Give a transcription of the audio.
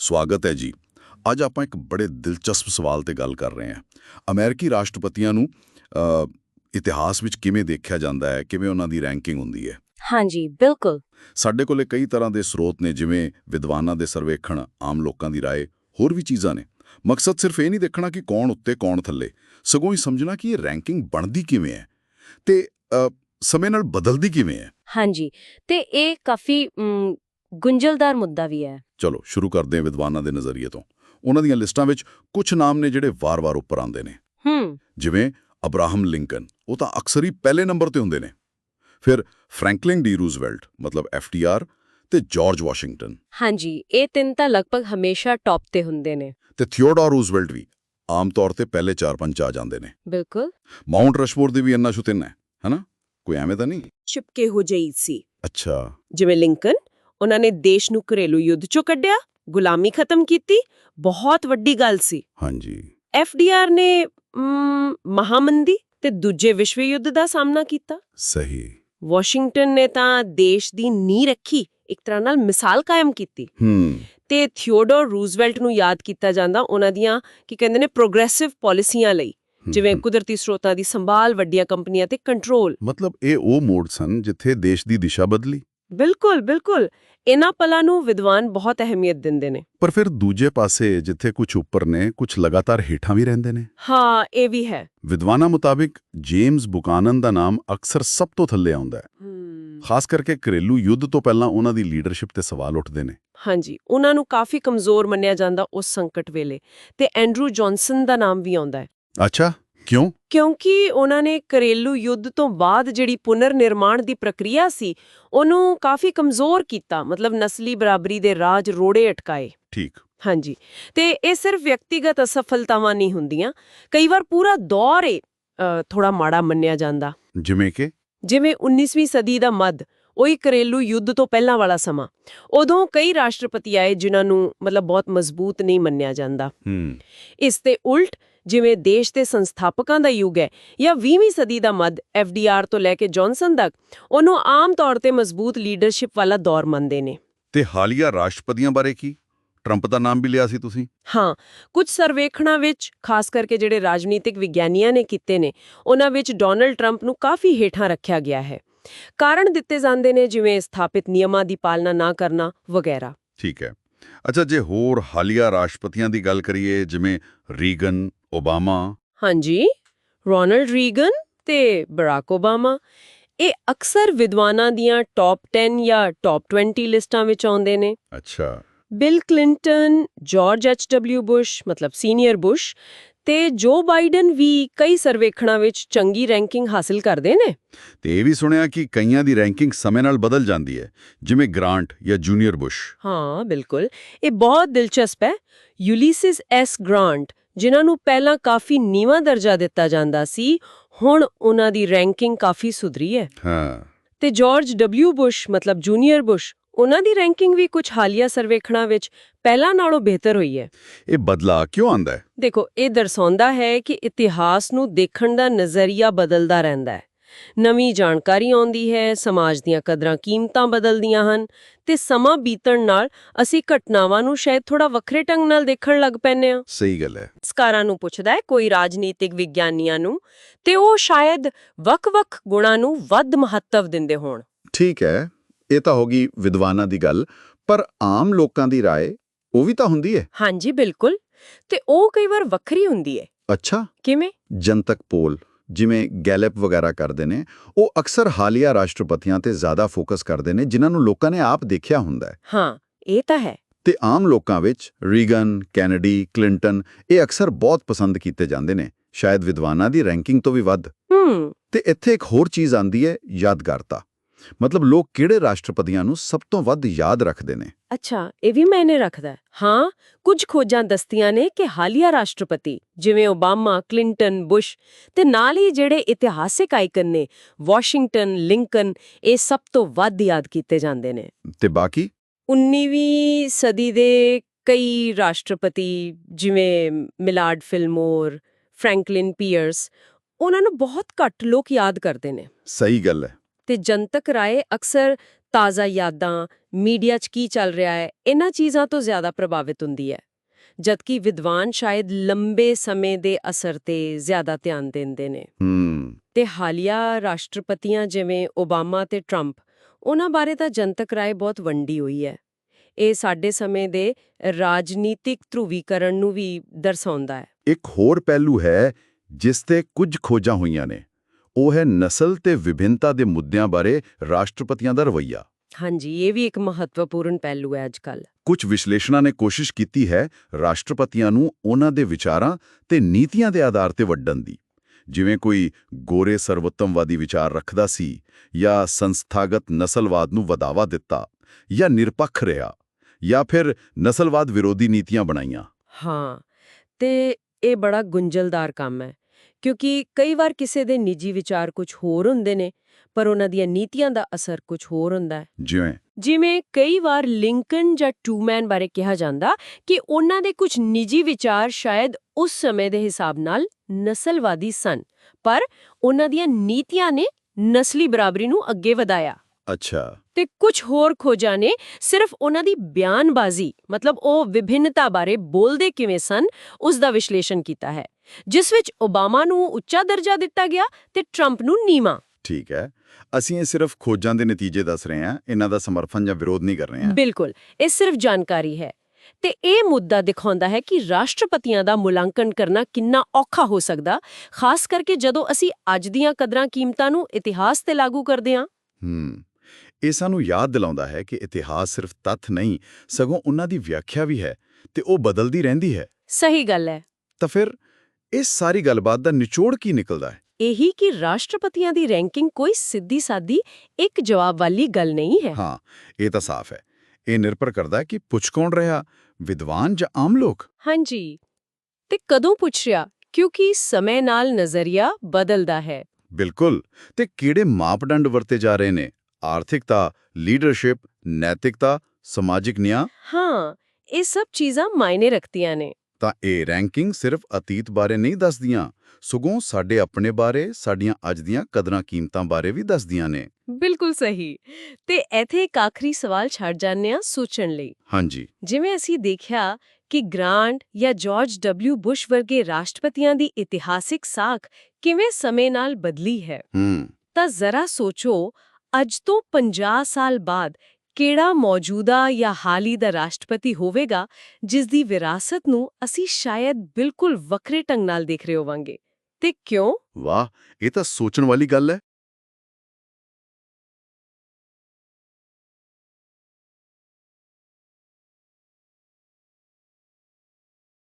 ਸਵਾਗਤ ਹੈ ਜੀ ਅੱਜ ਆਪਾਂ ਇੱਕ ਬੜੇ ਦਿਲਚਸਪ ਸਵਾਲ ਤੇ ਗੱਲ ਕਰ ਰਹੇ ਹਾਂ ਅਮਰੀਕੀ ਰਾਸ਼ਟਰਪਤੀਆਂ ਨੂੰ ਅ, ਇਤਿਹਾਸ ਵਿੱਚ ਕਿਵੇਂ ਦੇਖਿਆ ਜਾਂਦਾ ਹੈ ਕਿਵੇਂ ਉਹਨਾਂ ਦੀ ਰੈਂਕਿੰਗ ਹੁੰਦੀ ਹੈ ਹਾਂਜੀ ਬਿਲਕੁਲ ਸਾਡੇ ਕੋਲੇ ਕਈ ਤਰ੍ਹਾਂ ਦੇ ਸਰੋਤ ਨੇ ਜਿਵੇਂ ਵਿਦਵਾਨਾਂ ਦੇ ਸਰਵੇਖਣ ਆਮ ਲੋਕਾਂ ਦੀ رائے ਹੋਰ ਵੀ ਚੀਜ਼ਾਂ ਨੇ ਮਕਸਦ ਸਿਰਫ ਇਹ ਨਹੀਂ ਦੇਖਣਾ ਕਿ ਕੌਣ ਉੱਤੇ ਕੌਣ ਥੱਲੇ ਸਗੋਂ ਹੀ ਸਮਝਣਾ ਕਿ ਇਹ ਰੈਂਕਿੰਗ ਬਣਦੀ ਕਿਵੇਂ ਹੈ ਤੇ ਅ, ਸਮੇਂ ਨਾਲ ਬਦਲਦੀ ਕਿਵੇਂ ਹੈ ਹਾਂਜੀ ਤੇ ਇਹ ਕਾਫੀ ਮ, ਗੁੰਝਲਦਾਰ ਮੁੱਦਾ ਵੀ ਹੈ ਚਲੋ ਸ਼ੁਰੂ ਕਰਦੇ ਹਾਂ ਵਿਦਵਾਨਾਂ ਦੇ ਨਜ਼ਰੀਏ ਤੋਂ। ਉਹਨਾਂ ਦੀਆਂ ਲਿਸਟਾਂ ਵਿੱਚ ਕੁਝ ਨਾਮ ਨੇ ਜਿਹੜੇ ਵਾਰ-ਵਾਰ ਉੱਪਰ ਆਉਂਦੇ ਨੇ। ਹੂੰ। ਜਿਵੇਂ ਅਬਰਾਹਮ ਲਿੰਕਨ ਉਹ ਤਾਂ ਅਕਸਰ ਹੀ ਪਹਿਲੇ ਨੰਬਰ ਤੇ ਹੁੰਦੇ ਨੇ। ਫਿਰ ਫ੍ਰੈਂਕਲਿਨ ਡੀ ਰੂਜ਼ਵੈਲਟ ਮਤਲਬ ਐਫਟੀਆਰ ਤੇ ਜਾਰਜ ਵਾਸ਼ਿੰਗਟਨ। ਹਾਂਜੀ ਇਹ ਤਿੰਨ ਤਾਂ ਲਗਭਗ ਹਮੇਸ਼ਾ ਟੌਪ ਤੇ ਹੁੰਦੇ ਨੇ। ਤੇ ਥਿਓਡੋਰ ਰੂਜ਼ਵੈਲਟ ਵੀ ਆਮ ਤੌਰ ਤੇ ਪਹਿਲੇ 4-5 ਚ ਆ ਜਾਂਦੇ ਨੇ। ਬਿਲਕੁਲ। ਮਾਉਂਟ ਰਸ਼ਮੋਰ ਦੀ ਵੀ ਇੰਨਾ ਸ਼ੁਤਿਨ ਹੈ ਹਨਾ? ਕੋਈ ਐਵੇਂ ਤਾਂ ਨਹੀਂ? ਚਿਪਕੇ ਹੋ ਜਈ ਸੀ। ਅੱਛਾ। ਜਿਵੇਂ ਲਿੰਕਨ ਉਹਨਾਂ ਨੇ ਦੇਸ਼ ਨੂੰ ਘਰੇਲੂ ਯੁੱਧ ਚੋਂ ਕੱਢਿਆ ਗੁਲਾਮੀ ਖਤਮ ਕੀਤੀ ਬਹੁਤ ਵੱਡੀ ਗੱਲ ਸੀ। ਹਾਂਜੀ। ਐਫਡੀਆਰ ਨੇ ਮਹਾਮੰਦੀ ਤੇ ਦੂਜੇ ਵਿਸ਼ਵ ਯੁੱਧ ਦਾ ਸਾਹਮਣਾ ਕੀਤਾ। ਸਹੀ। ਵਾਸ਼ਿੰਗਟਨ ਨੇ ਤਾਂ ਦੇਸ਼ ਦੀ ਨੀਂਹ ਰੱਖੀ ਇੱਕ ਤਰ੍ਹਾਂ ਨਾਲ ਮਿਸਾਲ ਕਾਇਮ ਕੀਤੀ। ਹੂੰ। ਤੇ ਥਿਓਡੋਰ ਰੂਜ਼ਵੈਲਟ ਨੂੰ ਯਾਦ ਕੀਤਾ ਜਾਂਦਾ ਉਹਨਾਂ ਦੀਆਂ ਕੀ ਕਹਿੰਦੇ ਨੇ ਪ੍ਰੋਗਰੈਸਿਵ ਪਾਲਿਸੀਆਂ ਲਈ। ਜਿਵੇਂ। ਕੁਦਰਤੀ ਸਰੋਤਾਂ ਦੀ ਸੰਭਾਲ ਵੱਡੀਆਂ ਕੰਪਨੀਆਂ ਤੇ ਕੰਟਰੋਲ। ਮਤਲਬ ਇਹ ਉਹ ਮੋੜ ਸਨ ਜਿੱਥੇ ਦੇਸ਼ ਦੀ ਦਿਸ਼ਾ ਬਦਲੀ। ਬਿਲਕੁਲ ਬਿਲਕੁਲ। ਇਹਨਾਂ ਪਲਾਂ ਨੂੰ ਵਿਦਵਾਨ ਬਹੁਤ ਅਹਿਮੀਅਤ ਦਿੰਦੇ ਨੇ। ਪਰ ਫਿਰ ਦੂਜੇ ਪਾਸੇ ਜਿੱਥੇ ਕੁਝ ਉੱਪਰ ਨੇ ਕੁਝ ਲਗਾਤਾਰ ਹੇਠਾਂ ਵੀ ਰਹਿੰਦੇ ਨੇ। ਹਾਂ ਇਹ ਵੀ ਹੈ। ਵਿਦਵਾਨਾਂ ਮੁਤਾਬਿਕ ਜੇਮਸ ਬੁਕਾਨਨ ਦਾ ਨਾਮ ਅਕਸਰ ਸਭ ਤੋਂ ਥੱਲੇ ਆਉਂਦਾ ਹੈ। ਖਾਸ ਕਰਕੇ ਘਰੇਲੂ ਯੁੱਧ ਤੋਂ ਪਹਿਲਾਂ ਉਹਨਾਂ ਦੀ ਲੀਡਰਸ਼ਿਪ ਤੇ ਸਵਾਲ ਉੱਠਦੇ ਨੇ। ਹਾਂਜੀ ਉਹਨਾਂ ਨੂੰ ਕਾਫੀ ਕਮਜ਼ੋਰ ਮੰਨਿਆ ਜਾਂਦਾ ਉਸ ਸੰਕਟ ਵੇਲੇ। ਤੇ ਐਂਡਰੂ ਜੌਨਸਨ ਦਾ ਨਾਮ ਵੀ ਆਉਂਦਾ ਹੈ। ਅੱਛਾ ਕਿਉਂ? ਕਿਉਂਕਿ ਉਹਨਾਂ ਨੇ ਘਰੇਲੂ ਯੁੱਧ ਤੋਂ ਬਾਅਦ ਜਿਹੜੀ ਪੁਨਰ ਨਿਰਮਾਣ ਦੀ ਪ੍ਰਕਿਰਿਆ ਸੀ ਉਹਨੂੰ ਕਾਫੀ ਕਮਜ਼ੋਰ ਕੀਤਾ ਮਤਲਬ ਨਸਲੀ ਬਰਾਬਰੀ ਦੇ ਰਾਜ ਰੋੜੇ ਅਟਕਾਏ। ਠੀਕ। ਹਾਂਜੀ। ਤੇ ਇਹ ਸਿਰਫ ਵਿਅਕਤੀਗਤ ਅਸਫਲਤਾਵਾਂ ਨਹੀਂ ਹੁੰਦੀਆਂ ਕਈ ਵਾਰ ਪੂਰਾ ਦੌਰ ਏ ਥੋੜਾ ਮਾੜਾ ਮੰਨਿਆ ਜਾਂਦਾ। ਜਿਵੇਂ ਕਿ? ਜਿਵੇਂ 19ਵੀਂ ਸਦੀ ਦਾ ਮੱਧ ਉਹੀ ਘਰੇਲੂ ਯੁੱਧ ਤੋਂ ਪਹਿਲਾਂ ਵਾਲਾ ਸਮਾਂ। ਉਦੋਂ ਕਈ ਰਾਸ਼ਟਰਪਤੀ ਆਏ ਜਿਨ੍ਹਾਂ ਨੂੰ ਮਤਲਬ ਬਹੁਤ ਮਜ਼ਬੂਤ ਨਹੀਂ ਮੰਨਿਆ ਜਾਂਦਾ। ਹੂੰ। ਇਸ ਤੇ ਉਲਟ ਜਿਵੇਂ ਦੇਸ਼ ਦੇ ਸੰਸਥਾਪਕਾਂ ਦਾ ਯੁੱਗ ਹੈ ਜਾਂ 20ਵੀਂ ਸਦੀ ਦਾ ਮੱਧ ਐਫਡੀਆਰ ਤੋਂ ਲੈ ਕੇ ਜੌਨਸਨ ਤੱਕ ਉਹਨੂੰ ਆਮ ਤੌਰ ਤੇ ਮਜ਼ਬੂਤ ਲੀਡਰਸ਼ਿਪ ਵਾਲਾ ਦੌਰ ਮੰਨਦੇ ਨੇ। ਤੇ ਹਾਲੀਆ ਰਾਸ਼ਟਰਪਤੀਆਂ ਬਾਰੇ ਕੀ? ਟਰੰਪ ਦਾ ਨਾਮ ਵੀ ਲਿਆ ਸੀ ਤੁਸੀਂ? ਹਾਂ ਕੁਝ ਸਰਵੇਖਣਾਂ ਵਿੱਚ ਖਾਸ ਕਰਕੇ ਜਿਹੜੇ ਰਾਜਨੀਤਿਕ ਵਿਗਿਆਨੀਆਂ ਨੇ ਕੀਤੇ ਨੇ ਉਹਨਾਂ ਵਿੱਚ ਡੋਨਲਡ ਟਰੰਪ ਨੂੰ ਕਾਫੀ ਹੇਠਾਂ ਰੱਖਿਆ ਗਿਆ ਹੈ। ਕਾਰਨ ਦਿੱਤੇ ਜਾਂਦੇ ਨੇ ਜਿਵੇਂ ਸਥਾਪਿਤ ਨਿਯਮਾਂ ਦੀ ਪਾਲਣਾ ਨਾ ਕਰਨਾ ਵਗੈਰਾ। ਠੀਕ ਹੈ। ਅੱਛਾ ਜੇ ਹੋਰ ਹਾਲੀਆ ਰਾਸ਼ਟਰਪਤੀਆਂ ਦੀ ਗੱਲ ਕਰੀਏ ਜਿਵੇਂ ਰੀਗਨ ਓਬਾਮਾ। ਹਾਂਜੀ ਰੋਨਲਡ ਰੀਗਨ ਤੇ ਬਰਾਕ ਓਬਾਮਾ। ਇਹ ਅਕਸਰ ਵਿਦਵਾਨਾਂ ਦੀਆਂ ਟੌਪ 10 ਜਾਂ ਟੌਪ 20 ਲਿਸਟਾਂ ਵਿੱਚ ਆਉਂਦੇ ਨੇ। ਅੱਛਾ। Bill Clinton George H W Bush ਮਤਲਬ ਸੀਨੀਅਰ ਬੁਸ਼ ਤੇ ਜੋ ਬਾਈਡਨ ਵੀ ਕਈ ਸਰਵੇਖਣਾਂ ਵਿੱਚ ਚੰਗੀ ਰੈਂਕਿੰਗ ਹਾਸਲ ਕਰਦੇ ਨੇ। ਤੇ ਇਹ ਵੀ ਸੁਣਿਆ ਕਿ ਕਈਆਂ ਦੀ ਰੈਂਕਿੰਗ ਸਮੇਂ ਨਾਲ ਬਦਲ ਜਾਂਦੀ ਹੈ ਜਿਵੇਂ ਗ੍ਰਾਂਟ ਜਾਂ ਜੂਨੀਅਰ ਬੁਸ਼। ਹਾਂ ਬਿਲਕੁਲ। ਇਹ ਬਹੁਤ ਦਿਲਚਸਪ ਹੈ। ਯੂਲਿਸਿਸ ਐਸ ਗ੍ਰਾਂਟ ਜਿਨ੍ਹਾਂ ਨੂੰ ਪਹਿਲਾਂ ਕਾਫੀ ਨੀਵਾਂ ਦਰਜਾ ਦਿੱਤਾ ਜਾਂਦਾ ਸੀ ਹੁਣ ਉਹਨਾਂ ਦੀ ਰੈਂਕਿੰਗ ਕਾਫੀ ਸੁਧਰੀ ਹੈ। ਹਾਂ। ਤੇ ਜਾਰਜ ਡਬਲਿਊ ਬੁਸ਼ ਮਤਲਬ ਜੂਨੀਅਰ ਬੁਸ਼ ਉਹਨਾਂ ਦੀ ਰੈਂਕਿੰਗ ਵੀ ਕੁਝ ਹਾਲੀਆ ਸਰਵੇਖਣਾਂ ਵਿੱਚ ਪਹਿਲਾਂ ਨਾਲੋਂ ਬਿਹਤਰ ਹੋਈ ਹੈ। ਇਹ ਬਦਲਾ ਕਿਉਂ ਆਂਦਾ ਹੈ? ਦੇਖੋ ਇਹ ਦਰਸਾਉਂਦਾ ਹੈ ਕਿ ਇਤਿਹਾਸ ਨੂੰ ਦੇਖਣ ਦਾ ਨਜ਼ਰੀਆ ਬਦਲਦਾ ਰਹਿੰਦਾ ਹੈ। ਨਵੀਂ ਜਾਣਕਾਰੀ ਆਉਂਦੀ ਹੈ ਸਮਾਜ ਦੀਆਂ ਕਦਰਾਂ ਕੀਮਤਾਂ ਬਦਲਦੀਆਂ ਹਨ ਤੇ ਸਮਾਂ ਬੀਤਣ ਨਾਲ ਅਸੀਂ ਘਟਨਾਵਾਂ ਨੂੰ ਸ਼ਾਇਦ ਥੋੜਾ ਵੱਖਰੇ ਢੰਗ ਨਾਲ ਦੇਖਣ ਲੱਗ ਪੈਂਦੇ ਹਾਂ ਸਹੀ ਗੱਲ ਹੈ ਸਕਾਰਾਂ ਨੂੰ ਪੁੱਛਦਾ ਹੈ ਕੋਈ ਰਾਜਨੀਤਿਕ ਵਿਗਿਆਨੀਆਂ ਨੂੰ ਤੇ ਉਹ ਸ਼ਾਇਦ ਵੱਖ-ਵੱਖ ਗੁਣਾਂ ਨੂੰ ਵੱਧ ਮਹੱਤਵ ਦਿੰਦੇ ਹੋਣ ਠੀਕ ਹੈ ਇਹ ਤਾਂ ਹੋ ਗਈ ਵਿਦਵਾਨਾਂ ਦੀ ਗੱਲ ਪਰ ਆਮ ਲੋਕਾਂ ਦੀ رائے ਉਹ ਵੀ ਤਾਂ ਹੁੰਦੀ ਹੈ ਹਾਂਜੀ ਬਿਲਕੁਲ ਤੇ ਉਹ ਕਈ ਵਾਰ ਵੱਖਰੀ ਹੁੰਦੀ ਹੈ ਅੱਛਾ ਕਿਵੇਂ ਜਨਤਕ ਪੋਲ ਜਿਵੇਂ ਗੈਲਪ ਵਗੈਰਾ ਕਰਦੇ ਨੇ ਉਹ ਅਕਸਰ ਹਾਲੀਆ ਰਾਸ਼ਟਰਪਤੀਆਂ ਤੇ ਜ਼ਿਆਦਾ ਫੋਕਸ ਕਰਦੇ ਨੇ ਜਿਨ੍ਹਾਂ ਨੂੰ ਲੋਕਾਂ ਨੇ ਆਪ ਦੇਖਿਆ ਹੁੰਦਾ ਹੈ। ਹਾਂ ਇਹ ਤਾਂ ਹੈ। ਤੇ ਆਮ ਲੋਕਾਂ ਵਿੱਚ ਰੀਗਨ ਕੈਨੇਡੀ ਕਲਿੰਟਨ ਇਹ ਅਕਸਰ ਬਹੁਤ ਪਸੰਦ ਕੀਤੇ ਜਾਂਦੇ ਨੇ ਸ਼ਾਇਦ ਵਿਦਵਾਨਾਂ ਦੀ ਰੈਂਕਿੰਗ ਤੋਂ ਵੀ ਵੱਧ। ਹੂੰ। ਤੇ ਇੱਥੇ ਇੱਕ ਹੋਰ ਚੀਜ਼ ਆਂਦੀ ਹੈ ਯਾਦਗਾਰਤਾ। ਮਤਲਬ ਲੋਕ ਕਿਹੜੇ ਰਾਸ਼ਟਰਪਤੀਆਂ ਨੂੰ ਸਭ ਤੋਂ ਵੱਧ ਯਾਦ ਰੱਖਦੇ ਨੇ? ਅੱਛਾ ਇਹ ਵੀ ਮੈਨੇ ਰੱਖਦਾ ਹੈ। ਕੁਝ ਖੋਜਾਂ ਦੱਸਦੀਆਂ ਨੇ ਕਿ ਹਾਲੀਆ ਰਾਸ਼ਟਰਪਤੀ ਜਿਵੇਂ ਓਬਾਮਾ ਕਲਿੰਟਨ ਬੁਸ਼ ਤੇ ਨਾਲ ਹੀ ਜਿਹੜੇ ਇਤਿਹਾਸਿਕ ਆਈਕਨ ਨੇ ਵਾਸ਼ਿੰਗਟਨ ਲਿੰਕਨ ਇਹ ਸਭ ਤੋਂ ਵੱਧ ਯਾਦ ਕੀਤੇ ਜਾਂਦੇ ਨੇ। ਤੇ ਬਾਕੀ? 19ਵੀਂ ਸਦੀ ਦੇ ਕਈ ਰਾਸ਼ਟਰਪਤੀ ਜਿਵੇਂ ਮਿਲਾਰਡ ਫਿਲਮੋਰ ਫ੍ਰੈਂਕਲਿਨ ਪੀਅਰਸ ਉਹਨਾਂ ਨੂੰ ਬਹੁਤ ਘੱਟ ਲੋਕ ਯਾਦ ਕਰਦੇ ਨੇ। ਸਹੀ ਗੱਲ ਹੈ। ਤੇ ਜਨਤਕ ਰਾਏ ਅਕਸਰ ਤਾਜ਼ਾ ਯਾਦਾਂ ਮੀਡੀਆ 'ਚ ਕੀ ਚੱਲ ਰਿਹਾ ਹੈ ਇਹਨਾਂ ਚੀਜ਼ਾਂ ਤੋਂ ਜ਼ਿਆਦਾ ਪ੍ਰਭਾਵਿਤ ਹੁੰਦੀ ਹੈ। ਜਦਕਿ ਵਿਦਵਾਨ ਸ਼ਾਇਦ ਲੰਬੇ ਸਮੇਂ ਦੇ ਅਸਰ ਤੇ ਜ਼ਿਆਦਾ ਧਿਆਨ ਦਿੰਦੇ ਨੇ। ਤੇ ਹਾਲੀਆ ਰਾਸ਼ਟਰਪਤੀਆਂ ਜਿਵੇਂ ਓਬਾਮਾ ਤੇ ਟਰੰਪ ਉਹਨਾਂ ਬਾਰੇ ਤਾਂ ਜਨਤਕ ਰਾਏ ਬਹੁਤ ਵੰਡੀ ਹੋਈ ਹੈ। ਇਹ ਸਾਡੇ ਸਮੇਂ ਦੇ ਰਾਜਨੀਤਿਕ ਧਰੁਵੀਕਰਨ ਨੂੰ ਵੀ ਦਰਸਾਉਂਦਾ ਹੈ। ਇੱਕ ਹੋਰ ਪਹਿਲੂ ਹੈ ਜਿਸ ਤੇ ਕੁਝ ਖੋਜਾਂ ਹੋਈਆਂ ਨੇ। ਉਹ ਹੈ ਨਸਲ ਤੇ ਵਿਭਿੰਨਤਾ ਦੇ ਮੁੱਦਿਆਂ ਬਾਰੇ ਰਾਸ਼ਟਰਪਤੀਆਂ ਦਾ ਰਵੱਈਆ। ਹਾਂਜੀ ਇਹ ਵੀ ਇੱਕ ਮਹੱਤਵਪੂਰਨ ਪਹਿਲੂ ਹੈ ਅੱਜਕੱਲ ਕੁਝ ਵਿਸ਼ਲੇਸ਼ਣਾਂ ਨੇ ਕੋਸ਼ਿਸ਼ ਕੀਤੀ ਹੈ ਰਾਸ਼ਟਰਪਤੀਆਂ ਨੂੰ ਉਹਨਾਂ ਦੇ ਵਿਚਾਰਾਂ ਤੇ ਨੀਤੀਆਂ ਦੇ ਆਧਾਰ ਤੇ ਵੱਢਣ ਦੀ। ਜਿਵੇਂ ਕੋਈ ਗੋਰੇ ਸਰਵੋਤਮਵਾਦੀ ਵਿਚਾਰ ਰੱਖਦਾ ਸੀ ਜਾਂ ਸੰਸਥਾਗਤ ਨਸਲਵਾਦ ਨੂੰ ਵਧਾਵਾ ਦਿੱਤਾ ਜਾਂ ਨਿਰਪੱਖ ਰਿਹਾ ਜਾਂ ਫਿਰ ਨਸਲਵਾਦ ਵਿਰੋਧੀ ਨੀਤੀਆਂ ਬਣਾਈਆਂ। ਹਾਂ ਤੇ ਇਹ ਬੜਾ ਗੁੰਝਲਦਾਰ ਕੰਮ ਹੈ। ਕਿਉਂਕਿ ਕਈ ਵਾਰ ਕਿਸੇ ਦੇ ਨਿੱਜੀ ਵਿਚਾਰ ਕੁਝ ਹੋਰ ਹੁੰਦੇ ਨੇ ਪਰ ਉਹਨਾਂ ਦੀਆਂ ਨੀਤੀਆਂ ਦਾ ਅਸਰ ਕੁਝ ਹੋਰ ਹੁੰਦਾ ਹੈ। ਜਿਵੇਂ? ਜਿਵੇਂ ਕਈ ਵਾਰ ਲਿੰਕਨ ਜਾਂ ਟੂਮੈਨ ਬਾਰੇ ਕਿਹਾ ਜਾਂਦਾ ਕਿ ਉਹਨਾਂ ਦੇ ਕੁਝ ਨਿੱਜੀ ਵਿਚਾਰ ਸ਼ਾਇਦ ਉਸ ਸਮੇਂ ਦੇ ਹਿਸਾਬ ਨਾਲ ਨਸਲਵਾਦੀ ਸਨ ਪਰ ਉਹਨਾਂ ਦੀਆਂ ਨੀਤੀਆਂ ਨੇ ਨਸਲੀ ਬਰਾਬਰੀ ਨੂੰ ਅੱਗੇ ਵਧਾਇਆ। ਅੱਛਾ। ਤੇ ਕੁਝ ਹੋਰ ਖੋਜਾਂ ਨੇ ਸਿਰਫ ਉਹਨਾਂ ਦੀ ਬਿਆਨਬਾਜ਼ੀ ਮਤਲਬ ਉਹ ਵਿਭਿੰਨਤਾ ਬਾਰੇ ਬੋਲਦੇ ਕਿਵੇਂ ਸਨ ਉਸ ਦਾ ਵਿਸ਼ਲੇਸ਼ਣ ਕੀਤਾ ਹੈ। ਜਿਸ ਵਿੱਚ ਓਬਾਮਾ ਨੂੰ ਉੱਚਾ ਦਰਜਾ ਦਿੱਤਾ ਗਿਆ ਤੇ ਟਰੰਪ ਨੂੰ ਨੀਵਾਂ। ਠੀਕ ਹੈ। ਅਸੀਂ ਇਹ ਸਿਰਫ ਖੋਜਾਂ ਦੇ ਨਤੀਜੇ ਦੱਸ ਰਹੇ ਹਾਂ ਇਹਨਾਂ ਦਾ ਸਮਰਥਨ ਜਾਂ ਵਿਰੋਧ ਨਹੀਂ ਕਰ ਰਹੇ ਹਾਂ। ਬਿਲਕੁਲ ਇਹ ਸਿਰਫ ਜਾਣਕਾਰੀ ਹੈ। ਤੇ ਇਹ ਮੁੱਦਾ ਦਿਖਾਉਂਦਾ ਹੈ ਕਿ ਰਾਸ਼ਟਰਪਤੀਆਂ ਦਾ ਮੁਲਾਂਕਣ ਕਰਨਾ ਕਿੰਨਾ ਔਖਾ ਹੋ ਸਕਦਾ ਖਾਸ ਕਰਕੇ ਜਦੋਂ ਅਸੀਂ ਅੱਜ ਦੀਆਂ ਕਦਰਾਂ ਕੀਮਤਾਂ ਨੂੰ ਇਤਿਹਾਸ ਤੇ ਲਾਗੂ ਕਰਦੇ ਹਾਂ। ਹੂੰ ਇਹ ਸਾਨੂੰ ਯਾਦ ਦਿਲਾਉਂਦਾ ਹੈ ਕਿ ਇਤਿਹਾਸ ਸਿਰਫ ਤੱਥ ਨਹੀਂ ਸਗੋਂ ਉਹਨਾਂ ਦੀ ਵਿਆਖਿਆ ਵੀ ਹੈ ਤੇ ਉਹ ਬਦਲਦੀ ਰਹਿੰਦੀ ਹੈ। ਸਹੀ ਗੱਲ ਹੈ। ਤਾਂ ਫਿਰ ਇਸ ਸਾਰੀ ਗੱਲਬਾਤ ਦਾ ਨਿਚੋੜ ਕੀ ਨਿਕਲਦਾ ਹੈ? ਇਹੀ ਕਿ ਰਾਸ਼ਟਰਪਤੀਆਂ ਦੀ ਰੈਂਕਿੰਗ ਕੋਈ ਸਿੱਧੀ ਸਾਦੀ ਇੱਕ ਜਵਾਬ ਵਾਲੀ ਗੱਲ ਨਹੀਂ ਹੈ। ਹਾਂ ਇਹ ਤਾਂ ਸਾਫ਼ ਹੈ। ਇਹ ਨਿਰਭਰ ਕਰਦਾ ਹੈ ਕਿ ਪੁੱਛ ਕੌਣ ਰਿਹਾ ਵਿਦਵਾਨ ਜਾਂ ਆਮ ਲੋਕ? ਹਾਂਜੀ। ਤੇ ਕਦੋਂ ਪੁੱਛ ਰਿਹਾ ਕਿਉਂਕਿ ਸਮੇਂ ਨਾਲ ਨਜ਼ਰੀਆ ਬਦਲਦਾ ਹੈ। ਬਿਲਕੁਲ। ਤੇ ਕਿਹੜੇ ਮਾਪਦੰਡ ਵਰਤੇ ਜਾ ਰਹੇ ਨੇ? ਆਰਥਿਕਤਾ ਲੀਡਰਸ਼ਿਪ ਨੈਤਿਕਤਾ ਸਮਾਜਿਕ ਨਿਆਂ? ਹਾਂ ਇਹ ਸਭ ਚੀਜ਼ਾਂ ਮਾਇਨੇ ਰੱਖਦੀਆਂ ਨੇ। ਤਾਂ ਇਹ ਰੈਂਕਿੰਗ ਸਿਰਫ ਅਤੀਤ ਬਾਰੇ ਨਹੀਂ ਦੱਸਦੀਆਂ ਸਗੋਂ ਸਾਡੇ ਆਪਣੇ ਬਾਰੇ ਸਾਡੀਆਂ ਅੱਜ ਦੀਆਂ ਕਦਰਾਂ ਕੀਮਤਾਂ ਬਾਰੇ ਵੀ ਦੱਸਦੀਆਂ ਨੇ। ਬਿਲਕੁਲ ਸਹੀ। ਤੇ ਇੱਥੇ ਇੱਕ ਆਖਰੀ ਸਵਾਲ ਛੱਡ ਜਾਂਦੇ ਹਾਂ ਸੋਚਣ ਲਈ। ਹਾਂਜੀ। ਜਿਵੇਂ ਅਸੀਂ ਦੇਖਿਆ ਕਿ ਗ੍ਰਾਂਟ ਜਾਂ ਜਾਰਜ ਡਬਲਿਊ ਬੁਸ਼ ਵਰਗੇ ਰਾਸ਼ਟਰਪਤੀਆਂ ਦੀ ਇਤਿਹਾਸਿਕ ਸਾਖ ਕਿਵੇਂ ਸਮੇਂ ਨਾਲ ਬਦਲੀ ਹੈ ਹੂੰ। ਤਾਂ ਜ਼ਰਾ ਸੋਚੋ ਅੱਜ ਤੋਂ 50 ਸਾਲ ਬਾਅਦ ਕਿਹੜਾ ਮੌਜੂਦਾ ਜਾਂ ਹਾਲੀ ਦਾ ਰਾਸ਼ਟਰਪਤੀ ਹੋਵੇਗਾ, ਜਿਸ ਦੀ ਵਿਰਾਸਤ ਨੂੰ ਅਸੀਂ ਸ਼ਾਇਦ ਬਿਲਕੁਲ ਵੱਖਰੇ ਢੰਗ ਨਾਲ ਦੇਖ ਰਹੇ ਹੋਵਾਂਗੇ? ਤੇ ਕਿਉਂ? ਵਾਹ, ਇਹ ਤਾਂ ਸੋਚਣ ਵਾਲੀ ਗੱਲ ਹੈ।